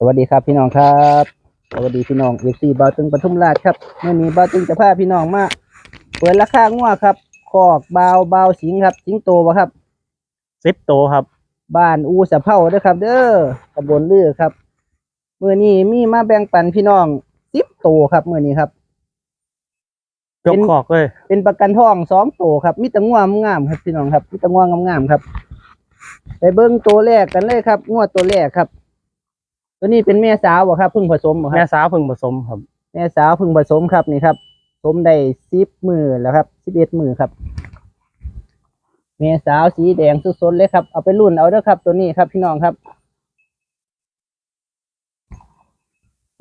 สวัสดีครับพี่น้องครับ สวัสดีพี่น้องเอฟซีบาวตึงปทุมราชครับเมื่อนี้บาวตึงจะพาพี่น้องมาเปิดราคางัวครับคอกบาวบาวสิงครับ สิงโตบ่ครับสิบโตวครับ บ้านอูสะเพ้าเด้อครับ เด้อตำบลลือครับเมื่อนี้มีมาแบ่งปันพี่น้องสิบโตครับเมื่อนี้ครับยกขอกเลยเป็นประกันทองสองโตครับมีแตะง่วงามๆครับพี่น้องครับมีแตะง่วงามๆครับ ไปเบิ้งตัวแรกกันเลยครับงวดตัวแรกครับ ตัวนี้เป็นแม่สาวบ่ครับเพิ่งผสมบ่คแม่รับสาวเพึ่งผสมครับ แม่สาวเพิ่งผสมครับนี่ครับผสมได้สิบมือแล้วครับสิบเอ็ดมือครับ แม่สาวสีแดงสดๆเลยครับเอาไปรุ่นเอาเด้อครับ ตัวนี้ครับพี่น้องครับ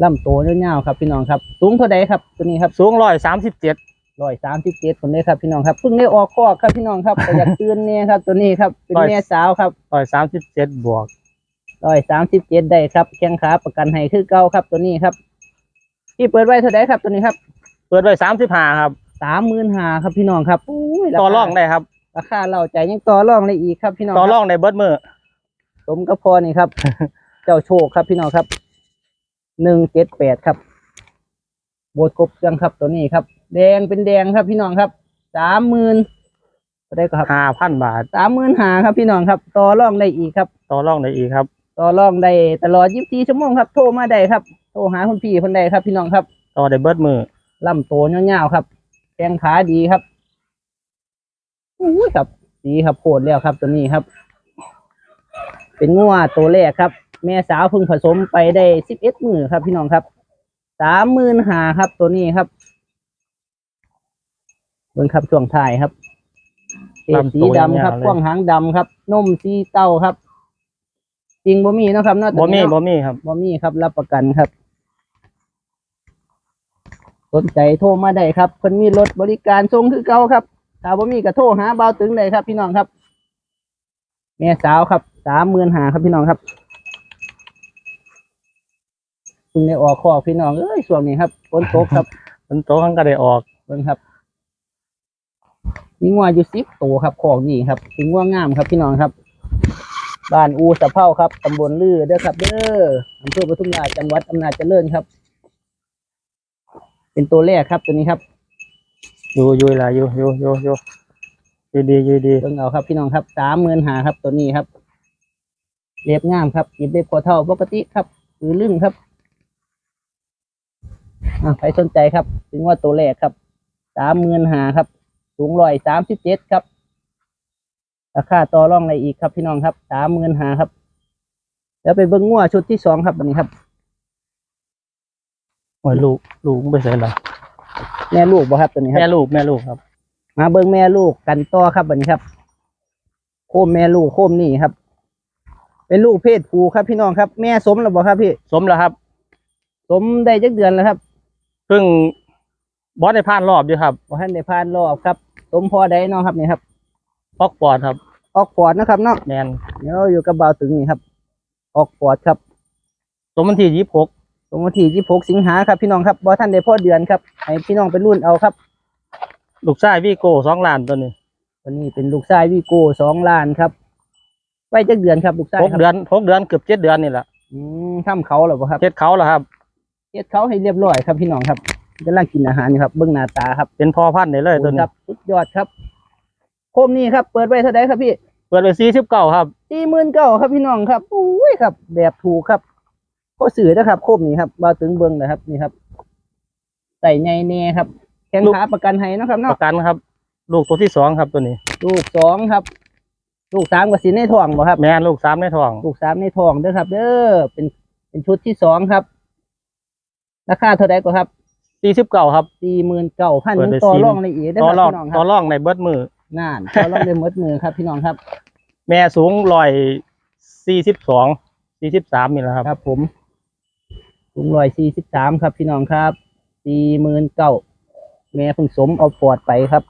ลำโตเงาวๆครับพี่น้องครับ สูงเท่าใดครับตัวนี้ครับ สูงร้อยสามสิบเจ็ดร้อยสามสิบเจ็ดคนเลยครับพี่น้องครับเพิ่งได้ออกคอกครับพี่น้องครับก็อยากเตือนเนี่ยครับ ตัวนี้ครับเป็นแม่สาวครับร้อยสามสิบเจ็ดบวก ร้อยสามสิบเจ็ดได้ครับแข้งขาประกันให้คือเก่าครับตัวนี้ครับที่เปิดไว้เท่าไดครับตัวนี้ครับเปิดไว้สามสิบห้าครับสามหมื่นหาครับพี่น้องครับอุ้ยาคาต่อรองได้ครับ ราคาเราใจยังต่อรองได้อีกครับพี่น้องต่อรคอบงในเบิร์ดมือสมกับพอนี่ครับ เจ้าโชคครับพี่น้องครับหนึ่งเจ็ดแปดครับโบดกบยังครับตัวนี้ครับ แดงเป็นแดงครับพี่น้องครับสามหมื่นได้ก็ครับห้าพันบาทสามหมื่นหาครับพี่น้องครับ ต่อรองได้อีกครับ ต่อรองได้อีกครับ ต่อรองได้ตลอด24ชั่วโมงครับ โทรมาได้ครับ โทรหาคุณพี่คนใดครับ พี่น้องครับต่อได้เบิร์ดมือลำโตเงาวๆครับแข้งขาดีครับอุ้ยครับสีครับโคตรแล้วครับ ตัวนี้ครับ เป็นงัวตัวแรกครับ แม่สาวเพิ่งผสมไปได้11มือครับ พี่น้องครับสามหมื่นหาครับ ตัวนี้ครับเบิ่งครับช่วงท้ายครับเอดสีดำครับกว้างหางดำครับนมสีเต้าครับ จริงบ่มีเนาะครับเนาะตัวบ่มีนี้เนาะบ่มีครับบ่มีครับ รับประกันครับ สนใจโทรมาได้ครับเพิ่นมีรถบริการส่งคือเก่าครับถ้าบ่มีก็โทรหาเบาตึงได้ครับ พี่น้องครับ แม่สาวครับสามหมื่นหาครับพี่น้องครับเพิ่งได้ออกคอกพี่น้องเอ้ยช่วงนี้ครับฝนตกครับมันโตข้างก็ได้ออกเบิ่งครับมีงัวอยู่สิบตัวครับคอกนี่ครับถึงว่างามครับพี่น้องครับ บ้านอูสะเพ้าครับตำบลลือเด้อครับ เด้ออำเภอปทุมราชจังหวัดอำนาจเจริญครับ เป็นตัวแรกครับตัวนี้ครับอยู่อยู่ละอยู่อยู่อยู่อยู่อยู่ดีอยู่ดีเบิ่งเอาครับพี่น้องครับสามหมื่นหาครับ ตัวนี้ครับเรียบงามครับหยิบได้พอเท่าปกติครับหรือลึ่งครับอ่าใครสนใจครับ ถึงว่าตัวแรกครับสามหมื่นหาครับ สูงร้อยสามสิบเจ็ดครับ ราคาต่อรองอะไรอีกครับพี่น้องครับสามหมื่นหาครับแล้วไปเบิ้งงัวชุดที่สองครับวันนี้ครับโอ้ยลูกลูกไม่ใช่หรอแม่ลูกบ่ครับตัวนี้ครับแม่ลูกแม่ลูกครับ มาเบิ้งแม่ลูกกันต่อครับวันนี้ครับ โคมแม่ลูกโคมนี่ครับ เป็นลูกเพศผู้ครับพี่น้องครับ แม่สมแล้วบ่ครับพี่ สมแล้วครับ สมได้จักเดือนแล้วครับเพิ่งบอสได้ผ่านรอบอยู่ครับบ่ทันได้ผ่านรอบครับ สมพอได้เนาะครับนี่ครับออกปอดครับ ออกฟอร์ดนะครับเนาะแมนเดี๋ยวอยู่กับบ่าวถึงนี่ครับ ออกฟอร์ดครับสมวันที่ยี่สิบหกตรงวันที่26สิงหาครับพี่น้องครับบ่ทันได้พอเดือนครับให้พี่น้องไปรุ่นเอาครับ ลูกชายวีโก้สองล้านตัวนี้วันนี้เป็นลูกชายวีโก้สองล้านครับไว้จักเดือนครับลูกชายหกครับเดือนหกเดือนเกือบเจ็ดเดือนนี่แหละอืมทำเขาแล้วบ่ครับเจ็ดเขาแล้วครับเฮ็ดเขาให้เรียบร้อยครับพี่น้องครับกำลังกินอาหารอยู่ครับเบิ่งหน้าตาครับ เป็นพอพันธุ์ได้เลยตัวนี้ครับสุดยอดครับ โคมนี่ครับ เปิดไว้เท่าไดครับพี่ เปิดไปสี่สิบเก้าครับสี่หมื่นเก้าครับพี่น้องครับอุ้ยครับ แบบถูกครับก็สื่อนะครับ โคมนี่ครับบ่าวถึงเบิ่งนะครับ นี่ครับใส่ใหญ่แน่ครับแข้งขาประกันให้เนาะครับปเนาะระกันครับ ลูกตัวที่สองครับตัวนี้ ลูกสองครับ ลูกสามกับสินในท้องบ่ครับแม่นลูกสามในท้อง ลูกสามในท้องเด้อครับ เด้อเป็นเป็นชุดที่สองครับราคาเท่าไดก็ครับสี่สิบเก้าครับสี่หมื่นเก้าพันเปิดไปต่อ40,000รองในอีกเด้อต่อครับรองพี่น้องคต่อรับรองในเบิดมือ น่านต่อรองได้หมดมือครับพี่น้องครับ แม่สูงร้อยสี่สิบสองสี่สิบสามนี่แหละครับ ครับ ผมสูงร้อยสี่สิบสามครับ พี่น้องครับสี่หมื่นเก้าแม่เพิ่งสมเอาปอดไปครับ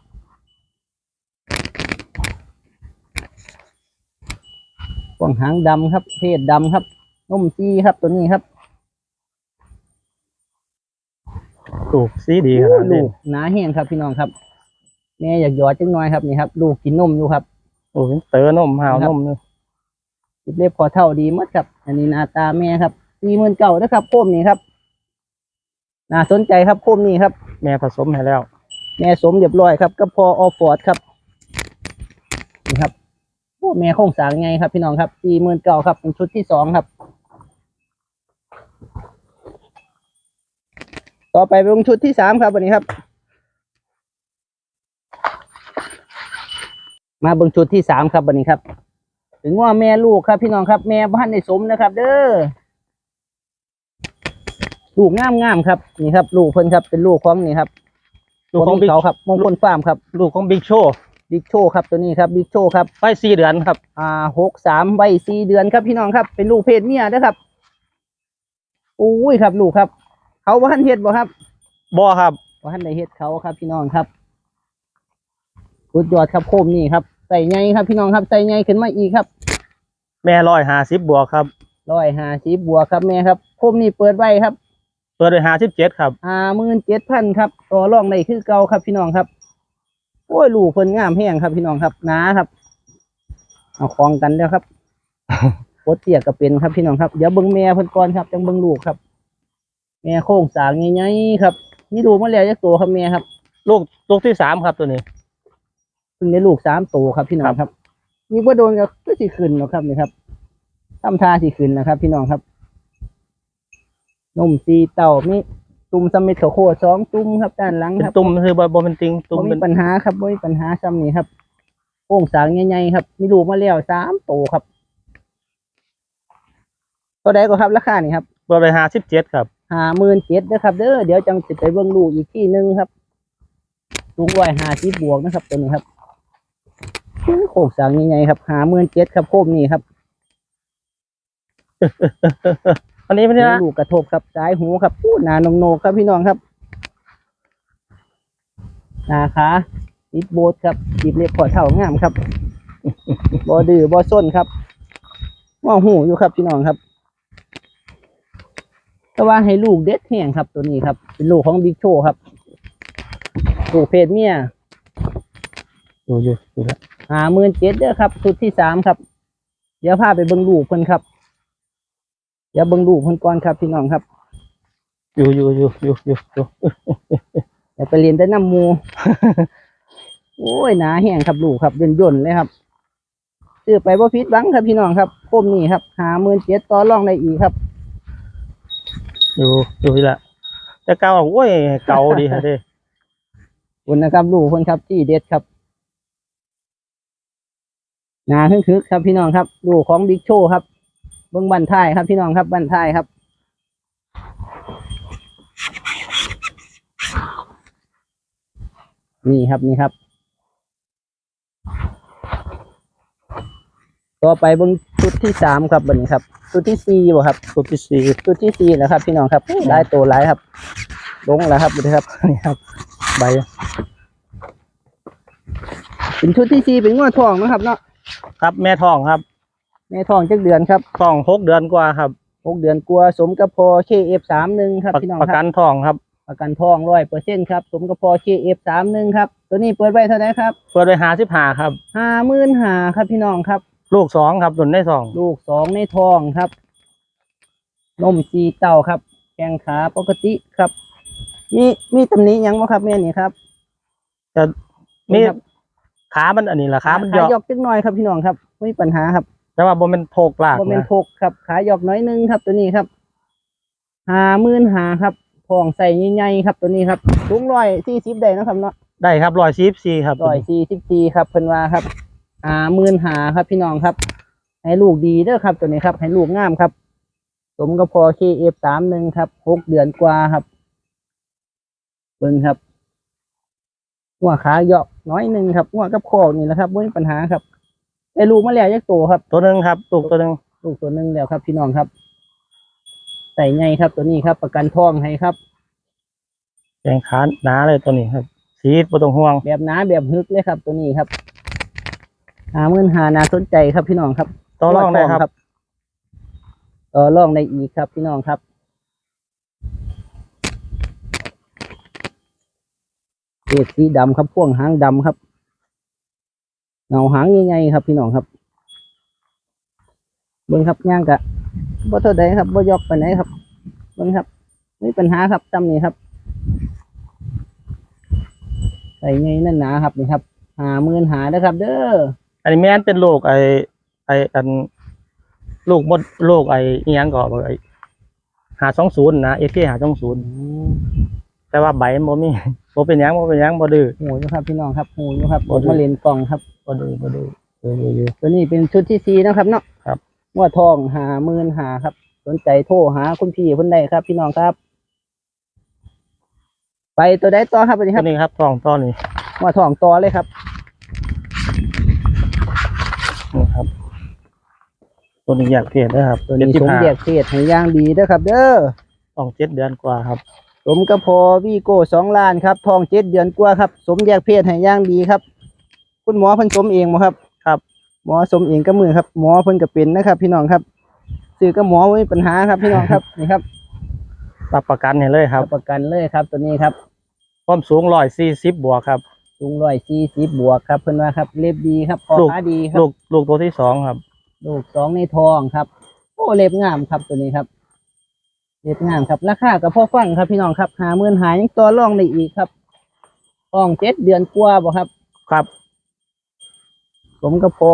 กวางหางดำครับ เพศดำครับนมจีครับตัวนี้ครับลูกสีดีขนาดลูนี้กหนาแห้งครับพี่น้องครับ แม่อยากหยอดจังน้อยครับนี่ครับลูกกินนมอยู่ครับโอ้ยเต๋อนมหาวนมนี่ติดเล็บคอเท่าดีหมดครับ อันนี้หน้าตาแม่ครับสี่หมื่นเก้านะครับโคมนี้ครับน่าสนใจครับโคมนี้ครับ แม่ผสมให้แล้ว แม่สมเรียบร้อยครับก็พอออฟฟอร์ดครับนี่ครับโอ้แม่โคงสร้างไงครับ พี่น้องครับสี่หมื่นเก้าครับเป็นชุดที่สองครับ ต่อไปเป็นชุดที่สามครับวันนี้ครับ มาเบิ่งชุดที่สามครับวันนี้ครับ ถึงว่าแม่ลูกครับพี่น้องครับ แม่บ้านในสมนะครับ เด้อลูกงามงามๆครับนี่ครับ ลูกเพิ่นครับ เป็นลูกของนี่ครับลูกของบ่มีบิ๊กเขาครับมงคลฟาร์มครับ ลูกของบิ๊กโชบิ๊กโชครับตัวนี้ครับบิ๊กโชครับไปสี่เดือนครับอ่าหกสามใบสี่เดือนครับพี่น้องครับ เป็นลูกเพศเมียนะครับอุ้ยครับ ลูกครับ เขาว่าหันเฮ็ดบ่ครับบ่ครับว่าหันได้เฮ็ดเขาครับพี่น้องครับ สุดยอดครับโคมนี่ครับใส่ไงครับ พี่น้องครับใส่ไงขึ้นมาอีกครับ แม่ร้อยห้าสิบบวกครับร้อยห้าสิบบวกครับแม่ครับโคมนี่เปิดไว้ครับ เปิดด้วยห้าสิบเจ็ดครับห้าหมื่นเจ็ดพันครับต่อรองในคือเก่าครับพี่น้องครับโอ้ยลูกเพิ่นงามแห้งครับ พี่น้องครับหนาครับ เอาคลองกันแล้วครับโคตรเตี้ยก็เป็นครับพี่น้องครับเดี๋ยวเบิ่งแม่เพิ่นก่อนครับจังเบิ่งลูกครับ แม่โค้งสร้างใหญ่ๆครับนี่ดูกมาแล้วจักตัวครับแม่ครับ ลูกลูกที่สามครับตัวนี้ เพิ่งได้ลูกสามตัวครับพี่น้องครับนี่ว่าโดนก็ก็สิขึ้นเนาะครับนี่ครับทำท่าสิขึ้นนะครับ พี่น้องครับนมสีเต่ามีตุ่มสมิทโคสองตุ่มครับด้านหลังเป็นครับตุ่มคือบ่บ่เป็นติงตุ่มบ่เป็มีนปัญหาครับบ่มีปัญหาซ้ำนี่ครับโค้งสร้างใหญ่ๆครับ มีลูกมาแล้วสามตัวครับตัวใดก็ครับราคานี่ครับเปิดด้วยห้าสิบเจ็ดครับห้าหมื่นเจ็ดนะครับเด้อเดี๋ยวจังสิไปเบิ่งลูกอีกที่หนึ่งครับสูงร้อยห้าสิบบวกนะครับตัวนี้ครับ โค้งสร้างใหญ่ๆครับห้าหมื่นเจ็ดครับโคมนี่ครับอันนี้ไม่ใช่นะลูกกระทบครับสายหูครับพูดนานงโนครับพี่น้องครับหนาขาติดโบสครับติดเล็บขอเท่างามครับบอดื้อบอส้นครับว่าหูอยู่ครับพี่น้องครับ แต่ว่าให้ลูกเด็ดแห้งครับตัวนี้ครับ เป็นลูกของบิ๊กโชครับลูกเพศเมียอยู่อยู่อยู่แล้ว หาหมื่นเจ็ดเด้อครับชุดที่สามครับ เดี๋ยวพาไปเบิ่งลูกเพิ่นครับ เดี๋ยวเบิ่งลูกเพิ่นก่อนครับพี่น้องครับ อยู่อยู่อยู่อยู่อยู่อยู่เดี๋ยวไปเรียนแต่น้ำหมู โอ้ยหนาแห้งครับลูกครับย่นย่นๆเลยครับซื้อไปว่าพิษบังครับพี่น้องครับโคมนี่ครับ หาหมื่นเจ็ดต่อรองได้อีกครับ อยู่อยู่นี่แหละแต่เก่าโอ้ยเก่าดีฮะเด้ขอบคุณนะครับลูกคนครับที่เด็ดครับห นาคึกๆครับพี่น้องครับลูกของบิ๊กโชครับเบิ้งบันท้ายครับพี่น้องครับบันท้ายครับนี่ครับนี่ครับ ต่อไปเบิ้งชุดที่สามครับบันนี้ครับชุดที่สี่บ่ครับตัวที่สี่ชุดที่สี่นะครับ พี่น้องครับหลายตัวหลายครับลงแล้วครับดูดิครับนี่ครับ ใบเป็นชุดที่สี่เป็นงวดทองนะครับเนาะ ครับแม่ทองครับ แม่ทองจักเดือนครับทองหกเดือนกว่าครับหกเดือนกลัวาสมกับพอเคเอฟสามหนึ่งครับประพี่น้องประคกัรับนทองครับประกันทองร้อยเปอร์เซ็นต์ครับสมกับพอเคเอฟสามหนึ่งครับตัวนี้เปิดไว้เท่าไหร่ครับเปิดด้วยห้าสิบห้าครับห้าหมื่นหาครับพี่น้องครับ ลูกสองครับตุนได้สองลูกสองในทองครับนมสีเต้าครับแข้งขาปกติครับ มีมีตำหนิหยังบ่ครับแม่นี่ครับจะมีครับ ขามันอันนี้แหละขามันขาหยอกยอกจักหน่อยครับพี่น้องครับไม่มีปัญหาครับ แต่ว่าบ่เป็นโพกลากโมเมนนะทกครับขายอกน้อยหนึงครับ ตัวนี้ครับหาหมื่นหาครับทองใส่ใหญ่ๆครับ ตัวนี้ครับสูงร้อยสี่สิบได้เนาะครับเนาะได้ครับร้อยสิบสี่ครับร้อยสี่สิบสี่ครับเพิ่นว่าครับหาหมื่นหาครับ พี่น้องครับ ให้ลูกดีเด้อครับ ตัวนี้ครับ ให้ลูกงามครับสมกับพอเคเอฟสามหนึ่งครับหกเดือนกว่าครับเบิ่งครับ หัวขาหยอกน้อยหนึ่งครับหัวกับคอนี่แหละครับไม่มีปัญหาครับไอ้ลูกมาแล้วยักโตครับ ตัวหนึ่งครับลูกตัวหนึ่งลูกตัวหนึ่งแล้วครับ พี่น้องครับใส่ไงครับ ตัวนี้ครับ ประกันทองให้ครับแขงขาหนาเลยตัวนี้ครับ สีบ่ต้องห่วง แบบหนาแบบฮึกเลยครับ ตัวนี้ครับหาเงินหานาสนใจครับพี่น้องครับต่อรองได้ครับต่อรองได้อีกครับ พี่น้องครับ เอกสีดำครับพ่วงหางดำครับ เงาหางใหญ่ๆครับ พี่น้องครับเบิ่งครับย่างกะบ่เท่าใดครับบ่ยกไปไหนครับเบิ่งครับไม่ปัญหาครับจำนี่ครับใส่ไงนั่นหนาครับนี่ครับ หาหมื่นหาเด้ครับ เด้ออันนี้แม่นเป็นโรคไอไออันโรคมดโรคไอเอียงก็ไอหาสองศูนย์นะเอเคหาสองศูนย์ แต่ว่าใบมันบ่มีบ่เป็นหยังบ่เป็นหยังบ่ดื้อโหอยู่ครับพี่น้องครับโหอยู่ครับบ่อดดื้อ มาเล่นกล่องครับ บ่ดื้อบ่ดื้อเอออยู่ตัวนี้เป็นชุดที่สี่นะครับเนาะครับ งวดทองหาหมื่นหาครับ สนใจโทรหาคุณพี่เพิ่นได้ครับ พี่น้องครับ ไปตัวใดต่อครับอันนี้คตัรัวบนี้ครับท้องต้อนี้งวดทองต่อเลยครับนี่ครับตัวนี้อยากเพศนะครับตัวนี้สม75เด็จเพศให้อย่างดีเด้อครับ เด้อต้องเจ็ดเดือนกว่าครับ สมกระพอวีโก้สองล้านครับทองเจ็ดเดือนกว่าครับ สมแยกเพศให้อย่างดีครับ คุณหมอเพิ่นสมเองบ่ครับครับ หมอสมเองก็มือครับ หมอเพิ่นก็เป็นนะครับ พี่น้องครับซื้อกับหมอไม่มีปัญหาครับพี่น้องครับนี่ครับรับประกันให้เลยครับรับ ประกันเลยครับ ตัวนี้ครับความสูงร้อยสี่สิบบวกครับ สูงร้อยสี่สิบบวกครับเพิ่นว่าครับเล็บดีครับคอลูกขาดีครับลูกลูกตัวที่สองครับ ลูกสองในทองครับ โอ้เล็บงามครับตัวนี้ครับ เล็บงามครับราคากับพ่อฟังครับพี่น้องครับหาหมื่นหายังตัวร่องได้อีกครับทองเจ็ดเดือนกว่าบ่ครับ ครับ ผมก็พอ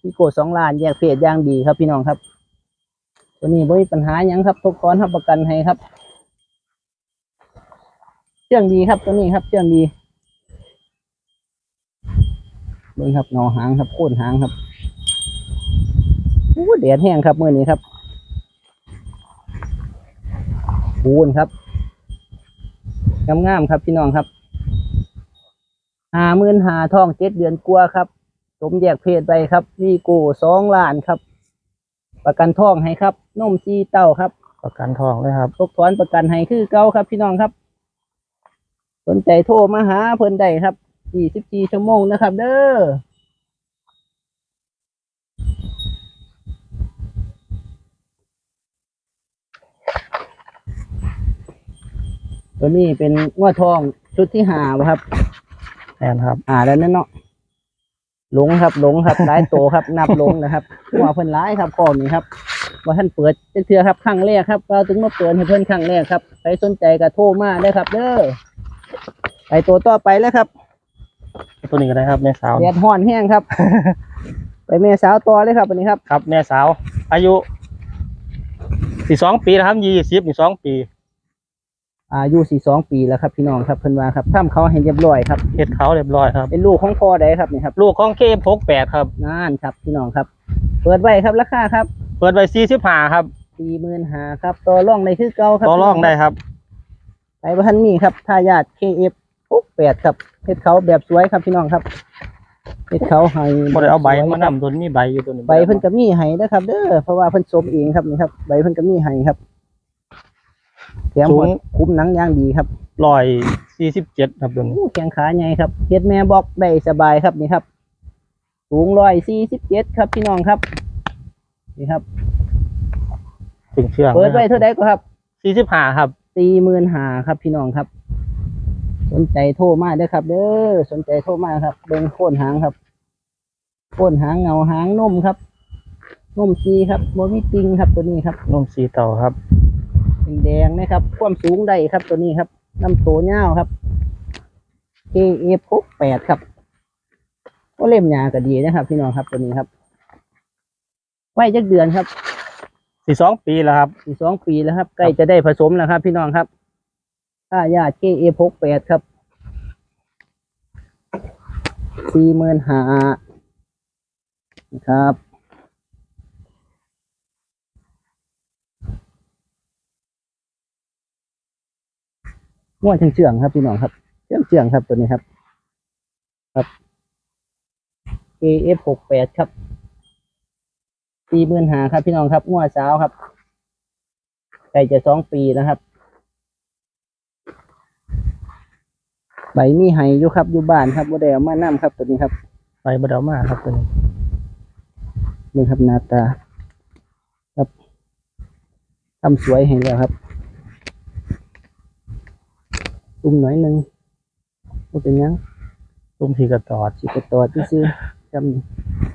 พี่โกสองล้านแยกเพศอย่างดีครับพี่น้องครับ ตัวนี้ไม่มีปัญหาหยังครับทุกคนรับประกันให้ครับเชื่องดีครับตัวนี้ครับเชื่องดีเบิ่งครับเงาหางครับโค่นหางครับอู้แดดแห้งครับมื่อนี้ครับ ปูนครับงามๆครับพี่น้องครับหาหมื่นหาทองเจ็ดเดือนกว่าครับสมแยกเพศไปครับวีโก้สองล้านครับ ประกันทองให้ครับนมซีเต้าครับ ประกันทองเลยครับตกถอนประกันให้คือเก่าครับ พี่น้องครับ สนใจโทรมาหาเพิ่นได้ครับ 24 ชั่วโมงนะครับ เด้อ ตัวนี้เป็นงวดทองชุดที่หาบ่ครับแอนครับ อ่าแล้วนั่นเนาะหลงครับหลงครับหลายโตครับ นับหลงนะครับหัวเพิ่นร้ายครับข้อนี้ครับว่าท่านเปิดเทื่อครับครั้งแรกครับเราถึงมาเปิดให้เพิ่นครั้งแรกครับใครสนใจก็โทรมาได้ครับ เด้อไปตัวต่อไปแล้วครับ ตัวนี้ก็ได้ครับแม่สาวแดดฮ้อนแห้งครับ ไปแม่สาวต่อเลยครับวันนี้ครับ ครับ แม่สาว อายุสี่สองปีนะครับยี่สิบสี่สองปี อายุ42 ปีแล้วครับพี่น้องครับเพิ่นว่าครับทำเขาให้เรียบร้อยครับเฮ็ดเขาเรียบร้อยครับ เป็นลูกของพ่อใดครับนี่ครับลูกของเคมหกแปดครับนั่นครับพี่น้องครับ เปิดไว้ครับราคาครับ เปิดไว้สี่สิบห้าครับ45,000ครับต่อรองได้คือเก่าครับต่อรองได้ครับไปบ้านมีครับทายาท KF 68ครับเฮ็ดเขาแบบสวยครับพี่น้องครับเฮ็ดเขาให้บ่ได้เอาใบสวยมาครับนำตัวนี้ใบอยู่ตัวนี้ใบเพิ่นก็มีให้นะครับ เด้อเพราะว่าเพิ่นสมเองครับนี่ครับใบเพิ่นก็มีให้ครับ แถมหัวคุ้มหนังอย่างดีครับร้อยสี่สิบเจ็ดครับตัวนี้อู้แข้งขาใหญ่ครับเฮ็ดแม่บอกได้สบายครับนี่ครับ สูง147ครับพี่น้องครับ นี่ครับถึงเชื่องเปิดไว้เท่าใดก็ครับสี่สิบห้าครับสี่หมื่นหาครับพี่น้องครับ สนใจโทรมาเด้อครับ เด้อสนใจโทรมาครับเบิ้งโค่นหางครับโค่นหางเงาหางนมครับนมซีครับโมมิติงครับตัวนี้ครับนมสีเต่าครับ แดงๆนะครับ ความสูงได้ครับตัวนี้ครับลำตัวเงาวครับ KF หกแปดครับก็เล่มยาก็ดีนะครับ พี่น้องครับตัวนี้ครับ ไว้จักเดือนครับสี่สองปีแล้วครับสี่สองปีแล้วครับ ใกล้จะได้ผสมแล้วครับ พี่น้องครับถ้าญาติ KF หกแปดครับสี่หมื่นหาครับ ง่วเชื่องๆครับพี่น้องครับเชื่องเชื่องๆครับตัวนี้ครับ ครับ KF หกแปดครับสี่หมื่นหาครับ พี่น้องครับง่วสาวครับใกล้จะสองปีนะครับใบมีไห้อยู่ครับอยู่บ้านครับบ่ได้เอามานํครับตัวนี้ครับใบบดเอามาครับตัวนี้นี่ครับหน้าตา ครับทำสวยให้แล้วครับ ตุ้มหน่อยหนึ่งบ่เป็นหยังตุ้มทีกระตอดสิกระตอดซื่อๆจ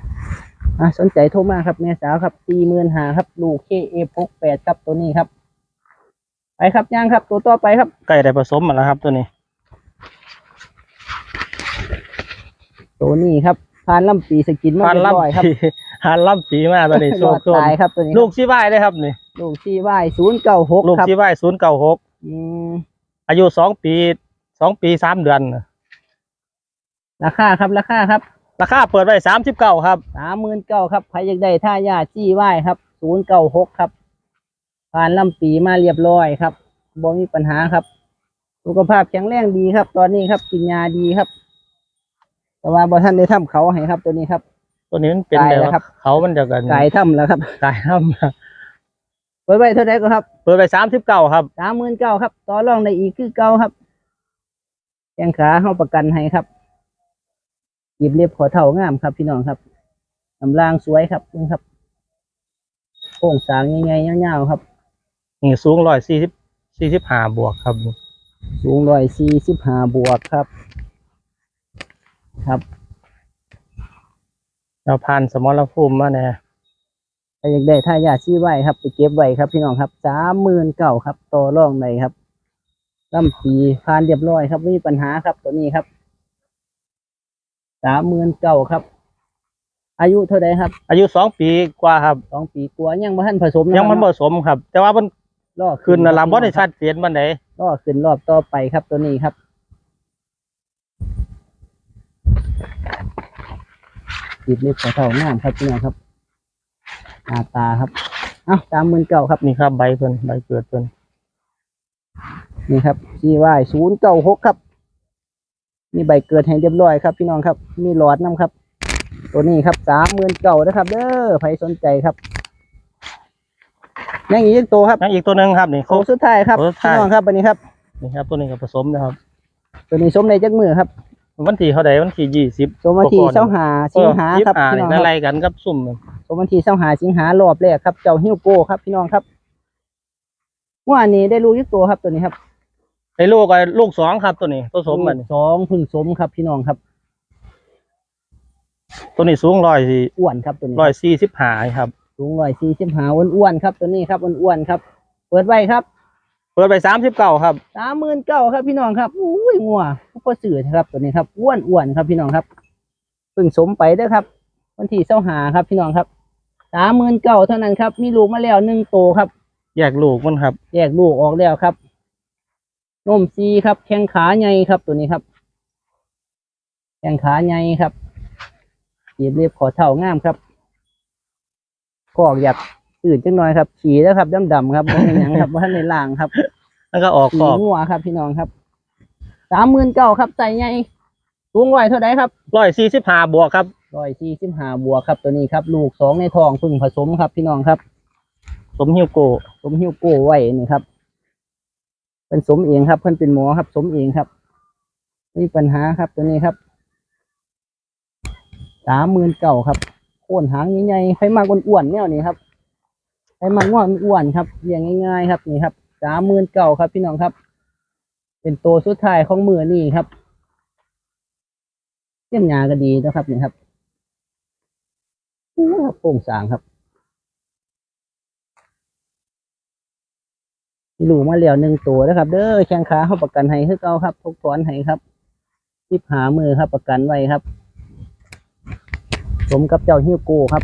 ำอะสนใจโทรมาครับแม่สาวครับสี่หมื่นหาครับลูกเคเอฟหกแปดครับตัวนี้ครับ ไปครับย่างครับ ตัวต่อไปครับใกล้ได้ผสมมาแล้วครับ ตัวนี้ ตัวนี้ครับพานลำปีสกินมาพันเรียบร้อยล่ำครับปีพันล่ำปีมาตัวนี้โชรอคดโชคตายครับตัวนี้ลูกชีว่ายเลยครับนี่ลูกที่ว่ายศูนย์เก้าหกลูกครับชีว่ายศูนย์เก้าหกอืม อายุสองปีสองปีสามเดือน ราคาครับ ราคาครับ ราคาเปิดไว้สามสิบเก้าครับสามหมื่นเก้าครับใครอยากได้ท่ายาจี้ว่ายครับศูนย์เก้าหกครับ ผ่านลำปีมาเรียบร้อยครับบ่มีปัญหาครับ สุขภาพแข็งแรงดีครับ ตอนนี้ครับกินยาดีครับ แต่ว่าบ่ท่านได้ทำเขาให้ครับ ตัวนี้ครับ ตัวนี้มันเป็นตายแบบแล้วครับ เขามันจะกันกายถ้ำแล้วครับกายถ้ำ เปิดไว้เท่าไหร่ก็ครับ เปิดไปสามสิบเก้าครับสามหมื่นเก้าครับ ต่อรองได้อีกคือเก้าครับแข้งขาเข้าประกันให้ครับหยิบเรียบขอเท่างามครับ พี่น้องครับกำลางสวยครับนี่ครับโค้งสร้างใหญ่ๆยาวๆครับนี่สูงร้อยสี่สิบสี่สิบห้าบวกครับ สูงร้อยสี่สิบห้าบวกครับ ครับเราผ่านสมรภูมิมาเนี่ยถ้าอยากได้ท่ายาชี้ไว้ครับ ไปเก็บไว้ครับพี่น้องครับสามหมื่นเก้าครับต่อรองในครับลำปีผ่านเรียบร้อยครับไม่มีปัญหาครับตัวนี้ครับสามหมื่นเก้าครับ อายุเท่าไรครับ อายุสองปีกว่าครับสองปีกว่ายังบ่ทันผสมนะยังมันคผรับสมครับ แต่ว่ามันล่อขึ้นนะลำบ่ได้คชัรับดเจนมันไหนล่อขึ้นรอบต่อไปครับตัวนี้ครับติดเล็บของเท่างามครับพี่น้องครับ หน้าตาครับ เอ้าสามหมื่นเก้าครับนี่ครับใบเพิ่นใบเกิดเพิ่นนี่ครับซีวายศูนย์เก้าหกครับมีใบเกิดให้เรียบร้อยครับ พี่น้องครับ มีหลอดน้ำครับ ตัวนี้ครับสามหมื่นเก้านะครับเด้อใครสนใจครับยังอีกตัวครับยังอีกตัวหนึ่งครับนี่โค้งสุดท้ายครับโค้งสุดพี่ท้ายน้องครับวันนี้ครับนี่ครับ ตัวนี้ก็ผสมนะครับ ตัวนี้สมในจักมือครับ วันที่เท่าใดวันที่ยี่สิบสมวันที่เสาหาสิงหาครับยี่สิพี่น้องนั่คนรับอะไรกันกับซุ่มสมวันที่เสาหาสิงหารอบแรกครับ เจ้าฮิวโก้ครับ พี่น้องครับว่านี้ได้ลูกยี่ตัวครับตัวนี้ครับไอ้ลูกไอ้ลูกสองครับตัวนี้ตัวสมมันลูกสองพึ่งสมครับ พี่น้องครับ ตัวนี้สูงร้อยสี่อ้วนครับตัวนี้ร้อยสี่สิบห้าครับ สูงร้อยสี่สิบหาอ้วนๆครับ ตัวนี้ครับอ้วนๆครับ เปิดไว้ครับ เปิดไปสามสิบเก้าครับสามหมื่นเก้าครับพี่น้องครับอุ้ยงัวผู้ประเสือครับตัวนี้ครับอ้วนอ้วนๆครับพี่น้องครับเพิ่งสมไปเด้อครับ วันที่เสาหาครับพี่น้องครับสามหมื่นเก้าเท่านั้นครับ มีลูกมาแล้วหนึ่งโตวครับแยกลูกมันครับแยกลูกออกแล้วครับนมซีครับแข้งขาใหญ่ครับตัวนี้ครับแข้งขาใหญ่ครับเรียบเรียบขอเท่างามครับกอกอยาก ตื่นจังหน่อยครับขี่แล้วครับดำๆครับบ่เป็นหยังครับว่าท่านในล่างครับแล้วก็ออกสีกรอบงัวครับ พี่น้องครับสามหมื่นเก้าครับใส่ใหญ่สูงร้อยเท่าไดครับร้อยสี่สิบห้าบวกครับ ร้อยสี่สิบห้าบวกครับ ตัวนี้ครับ ลูกสองในท้องพึ่งผสมครับ พี่น้องครับ สมฮิวโกสมฮิวโก้ไว้นี่ครับเป็นสมเองครับ เพิ่นเป็นหมอครับ สมเองครับไม่มีปัญหาครับตัวนี้ครับสามหมื่นเก้าครับโค่นหางใหญ่ๆใครมากอ้วนๆเนี่ยนี่ครับ ใครมากง่วนอ้วนๆครับเลี้ยงง่าย ๆ ครับนี่ครับสามหมื่นเก้าครับ พี่น้องครับ เป็นตัวสุดท้ายของมือนี่ครับเลี้ยงยาก็ดีนะครับนี่ครับอู้ครับโป่งสางครับมีลูกมาแล้วหนึ่งตัวนะครับ เด้อแข้งขาเขาประกันให้คือเก่าครับทุกถอนให้ครับทิบหามือครับประกันไว้ครับ สมกับเจ้าฮิวโก้ครับ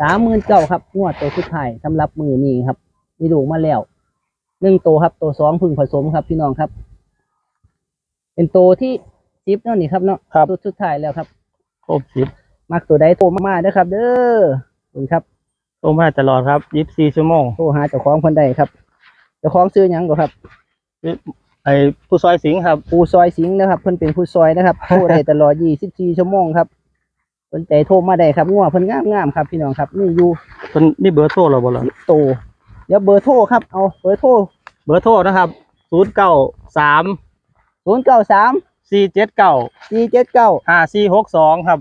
สามหมื่นเก้าครับงวดตัวสุดท้ายสำหรับมือนี้ครับมีลูกมาแล้วหนึ่งตัวครับ ตัวสองพึ่งผสมครับ พี่น้องครับ เป็นตัวที่จิบเนาะนี่ครับเนาะครับ ตัวสุดท้ายแล้วครับ ครบสิบมักตัวใดโทรมาๆเด้อครับ เด้อขอบคุณครับ โทรมาตลอดครับยี่สิบสี่ชั่วโมงโทรหาเจ้าของคนใดครับเจ้าของซื้อหยังก็ครับ ไอ้ผู้ซอยสิงห์ครับ ผู้ซอยสิงห์นะครับ เพิ่นเป็นผู้ซอยนะครับโทรได้ตลอด 24 ชั่วโมงครับ สนใจโทรมาได้ครับงัวเพิ่นงามๆครับพี่น้องครับนี่อยู่เป็นนี่เบอร์โทรเราบ่ล่ะโตเดี๋ยวเบอร์โทรครับเอาเบอร์โทรเบอร์โทรนะครับศูนย์เก้าสาม093สี่เจ็ดเก้า479ห้าสี่หกสองครับ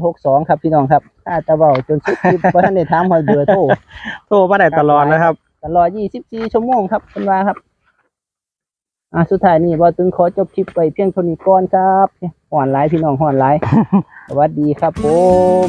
5462ครับพี่น้องครับถ้าจะเว้าจนสุดคลิปบ่ทันได้ถามฮอดเบอร์โทรโทรมาได้ตลอดนะครับ ตลอด24ชั่วโมงครับเพิ่นว่าครับ อะสุดท้ายนี่บ่ตึงขอจบคลิปไปเพียงเท่านี้ก่อนครับห่อนหลายพี่น้องห่อนหลายสวัสดีครับผม